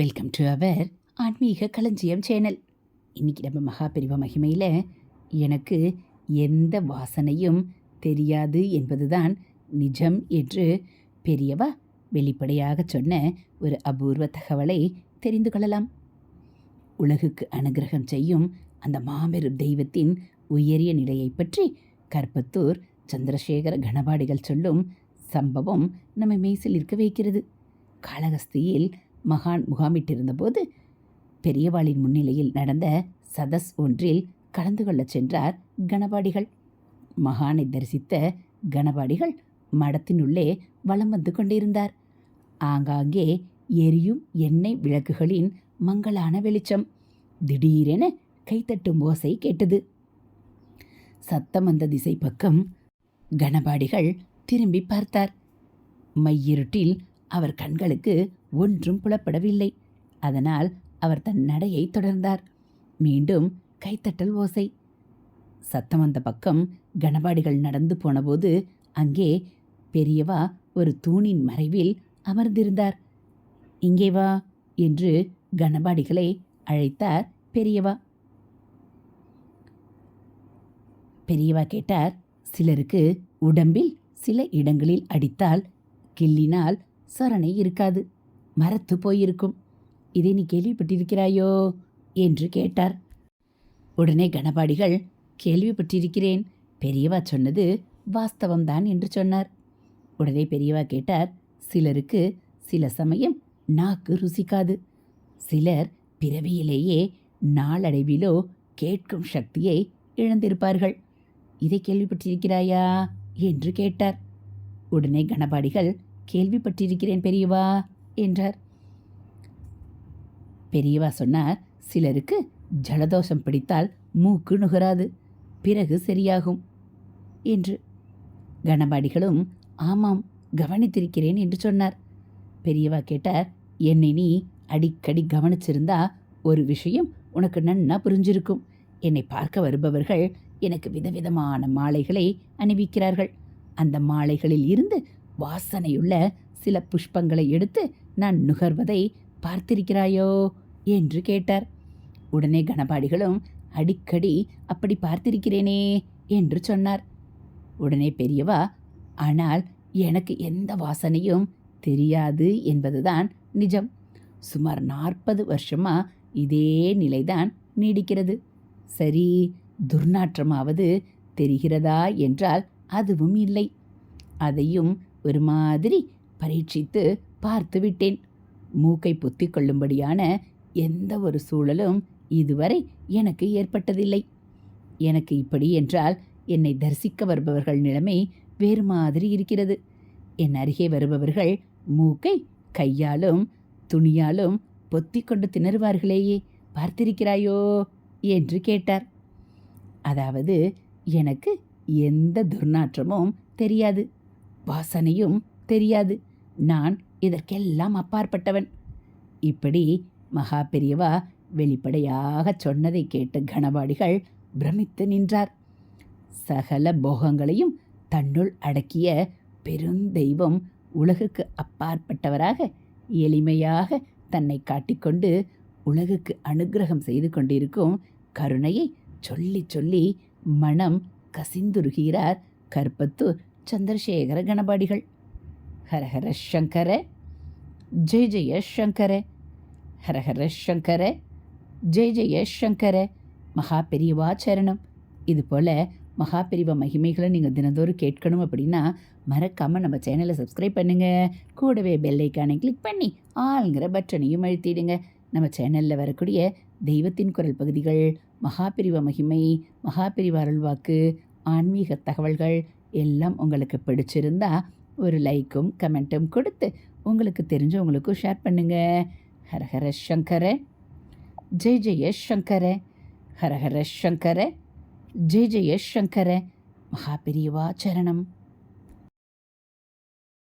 Welcome to our ஆன்மீக களஞ்சியம் channel இன்னைக்கு நம்ம மகாபெரிவ மகிமையில் எனக்கு எந்த வாசனையும் தெரியாது என்பதுதான் நிஜம் என்று பெரியவா வெளிப்படையாக சொன்ன ஒரு அபூர்வ தகவலை தெரிந்து கொள்ளலாம். உலகுக்கு அனுகிரகம் செய்யும் அந்த மாபெரும் தெய்வத்தின் உயரிய நிலையை பற்றி கற்பத்தூர் சந்திரசேகர கணபாடிகள் சொல்லும் சம்பவம் நம்மை மெய்சில் இருக்க வைக்கிறது. காளகஸ்தியில் மகான் முகாமிட்டிருந்தபோது பெரியவாளின் முன்னிலையில் நடந்த சதஸ் ஒன்றில் கலந்து கொள்ளச் சென்றார் கணபாடிகள் மகானை தரிசித்த கணபாடிகள் மடத்தினுள்ளே வலம் வந்து கொண்டிருந்தார். ஆங்காங்கே எரியும் எண்ணெய் விளக்குகளின் மங்களான வெளிச்சம். திடீரென கைத்தட்டும் ஓசை கேட்டது. சத்தம் வந்த திசை பக்கம் கணபாடிகள் திரும்பி பார்த்தார். மையிருட்டில் அவர் கண்களுக்கு ஒன்றும் புலப்படவில்லை. அதனால் அவர் தன் நடையை தொடர்ந்தார். மீண்டும் கைத்தட்டல் ஓசை. சத்தம் வந்த பக்கம் கணபாடிகள் நடந்து போனபோது அங்கே பெரியவா ஒரு தூணின் மறைவில் அமர்ந்திருந்தார். இங்கே வா என்று கணபாடிகளை அழைத்தார் பெரியவா. பெரியவா கேட்டார் சிலருக்கு உடம்பில் சில இடங்களில் அடித்தால் கிள்ளினால் சரணை இருக்காது. மரத்து போயிருக்கும். இதை நீ கேள்விப்பட்டிருக்கிறாயோ? என்று கேட்டார். உடனே கணபாடிகள் கேள்விப்பட்டிருக்கிறேன். பெரியவா சொன்னது வாஸ்தவம்தான் என்று சொன்னார். உடனே பெரியவா கேட்டார் சிலருக்கு சில சமயம் நாக்கு ருசிக்காது. சிலர் பிறவியிலேயே நாளடைவிலோ கேட்கும் சக்தியை இழந்திருப்பார்கள். இதை கேள்விப்பட்டிருக்கிறாயா? என்று கேட்டார். உடனே கணபாடிகள் கேள்விப்பட்டிருக்கிறேன் பெரியவா. என்றார். பெரியவா சொன்னார் சிலருக்கு ஜலதோஷம் பிடித்தால் மூக்கு நுகராது பிறகு சரியாகும் என்று. கணபாடிகளும் ஆமாம் கவனித்திருக்கிறேன் என்று சொன்னார். பெரியவா கேட்டார் என்னை நீ அடிக்கடி கவனிச்சிருந்தா ஒரு விஷயம் உனக்கு நன்னா புரிஞ்சிருக்கும். என்னை பார்க்க வருபவர்கள் எனக்கு விதவிதமான மாலைகளை அணிவிக்கிறார்கள். அந்த மாலைகளில் இருந்து வாசனையுள்ள சில புஷ்பங்களை எடுத்து நான் நுகர்வதை பார்த்திருக்கிறாயோ? என்று கேட்டார். உடனே கணபாடிகளும் அடிக்கடி அப்படி பார்த்திருக்கிறேனே என்று சொன்னார். உடனே பெரியவா ஆனால் எனக்கு எந்த வாசனையும் தெரியாது என்பதுதான் நிஜம். சுமார் நாற்பது வருஷமா இதே நிலைதான் நீடிக்கிறது. சரி துர்நாற்றமாவது தெரிகிறதா என்றால் அதுவும் இல்லை. அதையும் ஒரு மாதிரி பரீட்சித்து பார்த்து விட்டேன் மூக்கை பொத்தி கொள்ளும்படியான எந்த ஒரு சூழலும் இதுவரை எனக்கு ஏற்பட்டதில்லை. எனக்கு இப்படி என்றால் என்னை தரிசிக்க வருபவர்கள் நிலைமை வேறு மாதிரி இருக்கிறது. என் அருகே வருபவர்கள் மூக்கை கையாலும் துணியாலும் பொத்தி கொண்டு திணறுவார்களேயே பார்த்திருக்கிறாயோ என்று கேட்டார். அதாவது எனக்கு எந்த துர்நாற்றமும் தெரியாது வாசனையும் தெரியாது. நான் இதற்கெல்லாம் அப்பாற்பட்டவன். இப்படி மகா பெரியவா வெளிப்படையாக சொன்னதை கேட்ட கணவாடிகள் பிரமித்து நின்றார். சகல போகங்களையும் தன்னுள் அடக்கிய பெருந்தெய்வம் உலகுக்கு அப்பாற்பட்டவராக எளிமையாக தன்னை காட்டிக்கொண்டு உலகுக்கு அனுகிரகம் செய்து கொண்டிருக்கும் கருணையை சொல்லி சொல்லி மனம் கசிந்துருகிறார் கற்பத்தூர் சந்திரசேகர கணபாடிகள் ஹரஹர சங்கர. ஜெய ஜெய சங்கர. ஹரஹர சங்கர. ஜெய ஜெய சங்கர. மகா பெரியவா சரணம். இது போல் மகா பெரியவா மகிமைகளை நீங்கள் தினந்தோறும் கேட்கணும் அப்படின்னா மறக்காமல் நம்ம சேனலை சப்ஸ்கிரைப் பண்ணுங்கள் கூடவே பெல்லைக்கானை கிளிக் பண்ணி ஆளுங்கிற பட்டனையும் அழுத்திடுங்க. நம்ம சேனலில் வரக்கூடிய தெய்வத்தின் குரல் பகுதிகள் மகாபிரிவ மகிமை மகாபிரிவ அருள்வாக்கு ஆன்மீக தகவல்கள் எல்லாம் உங்களுக்கு பிடிச்சிருந்தா ஒரு லைக்கும் கமெண்ட்டும் கொடுத்து உங்களுக்கு தெரிஞ்சவங்களுக்கும் ஷேர் பண்ணுங்கள் ஹரஹர சங்கர. ஜெய் ஜெய சங்கர. ஹரஹர சங்கர. ஜெய் ஜெய சங்கர. மகாபிரியவா சரணம்.